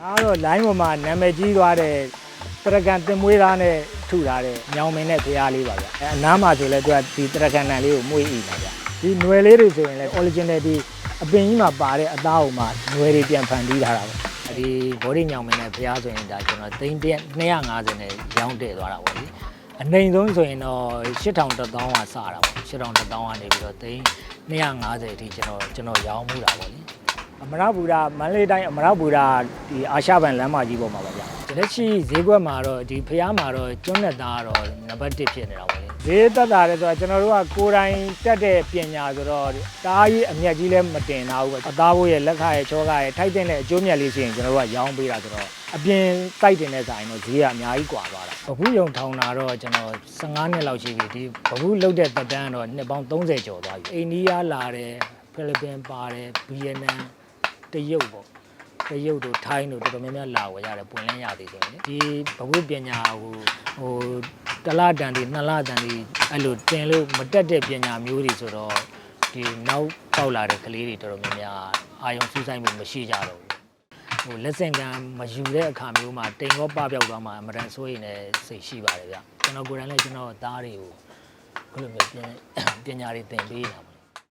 ဒါကတော့ line ပေါ်မှာနာမည်ကြီးသွားတဲ့တရကန်တင်မွေးသားနဲ့ထုထားတဲ့ညောင်မင်းနဲ့ဖျားလေးပါဗျအဲအနားမှာဆိုလဲသူကဒီတရကန်နံလေးကိုမွေးအိတာဗျဒီຫນွယ်လေးတွေဆိုရင်လဲ original ဒီအပင်ကြီးမှာပါတဲ့အသားအုံမှာຫນွယ်တွေပြန်ဖန်တီးထားတာပေါ့ဒီဘောဒီညောင်မင်းနဲ့ဖျားဆိုရင်ဒါကျွန်တော်သိန်း250နဲ့ရောင်းတည်သွားတာပေါ့လေအနိုင်ဆုံးဆိုရင်တော့8000တက်တောင်းကစတာပေါ့8000တက်တောင်းကနေပြီးတော့သိန်း250အထိကျွန်တော်ကျွန်တော်ရောင်းမှုတာပေါ့လေ ေ အမရဘူရာမန္တလေးတိုင်းအမရဘူရာဒီအာရှဘန်လမ်းမကြီးပေါ်မှာပါဗျာလက်ရှိဈေးကွက်မှာတော့ဒီဖျားမှာတော့ကျွန်းလက်သားကတော့နံပါတ်1ဖြစ်နေတာပါလေဈေးတက်တာလဲဆိုတော့ကျွန်တော်တို့ကကိုယ်တိုင်တက်တဲ့ပညာဆိုတော့တားကြီးအမျက်ကြီးလည်းမတင်တော့ဘူးပဲအသားဘိုးရဲ့လက်ခရဲ့ချောကရဲ့ထိုက်တင်တဲ့အကျိုးမြတ်လေးဆိုရင်ကျွန်တော်တို့ကရောင်းပေးတာဆိုတော့အပြင်တိုက်တင်တဲ့ဆိုင်တော့ဈေးကအများကြီးကွာသွားတာဘဘူးယုံထောင်တာတော့ကျွန်တော်15နှစ်လောက်ရှိပြီဒီဘဘူးလုတ်တဲ့သက်တမ်းကတော့နှစ်ပေါင်း30ကျော်သွားပြီအိန္ဒိယလာတယ်ဖိလစ်ပင်ပါတယ်ဗီယက်နမ် တရုတ်ပေါ့တရုတ်တို့ထိုင်းတို့တော်တော်များများလာဝယ်ရတယ်ပွင့်လင်းရသေးတယ်လေဒီဘဝပညာဟိုဟိုတလတန်ဒီနှစ်လတန်ဒီအဲ့လိုတင်လို့မတက်တဲ့ပညာမျိုးတွေဆိုတော့ဒီနောက်ပေါက်လာတဲ့ကလေးတွေတော်တော်များများအာယုံစူးစိုက်မှုမရှိကြတော့ဘူးဟိုလက်ဆင့်ကမ်းမယူတဲ့အခါမျိုးမှာတိမ်ရောပပျောက်သွားမှာအမတန်ဆိုရင်လည်းစိတ်ရှိပါတယ်ဗျကျွန်တော်ကိုယ်တိုင်လည်းကျွန်တော်သားတွေကိုဘယ်လိုမျိုးပညာပညာတွေသင်ပေးနေတာပေါ့